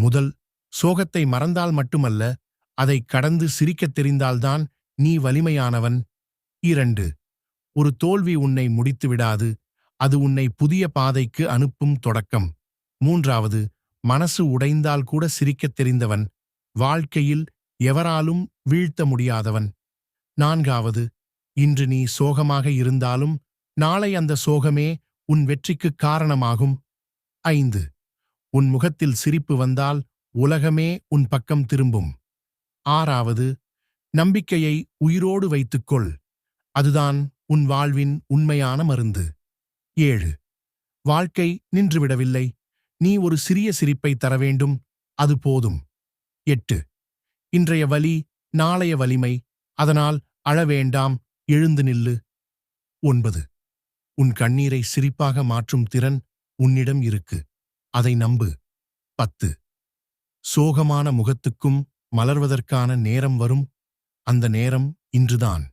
முதல் சோகத்தை மறந்தால் மட்டுமல்ல அதை கடந்து சிரிக்கத் தெரிந்தால்தான் நீ வலிமையானவன். இரண்டு ஒரு தோல்வி உன்னை முடித்துவிடாது அது உன்னை புதிய பாதைக்கு அனுப்பும் தொடக்கம். மூன்றாவது மனசு உடைந்தால் கூட சிரிக்கத் தெரிந்தவன் வாழ்க்கையில் எவராலும் வீழ்த்த முடியாதவன். நான்காவது இன்று நீ சோகமாக இருந்தாலும் நாளை அந்த சோகமே உன் வெற்றிக்குக் காரணமாகும். ஐந்து உன் முகத்தில் சிரிப்பு வந்தால் உலகமே உன் பக்கம் திரும்பும். ஆறாவது நம்பிக்கையை உயிரோடு வைத்துக்கொள். அதுதான் உன் வாழ்வின் உண்மையான மருந்து. ஏழு வாழ்க்கை நின்றுவிடவில்லை. நீ ஒரு சிறிய சிரிப்பை தர வேண்டும். அது போதும். எட்டு இன்றைய வலி நாளைய வலிமை. அதனால் அழ வேண்டாம். எழுந்து நில்லு. ஒன்பது உன் கண்ணீரை சிரிப்பாக மாற்றும் திறன் உன்னிடம் இருக்கு. அதை நம்பு. பத்து. சோகமான முகத்துக்கும் மலர்வதற்கான நேரம் வரும். அந்த நேரம் இன்றுதான்.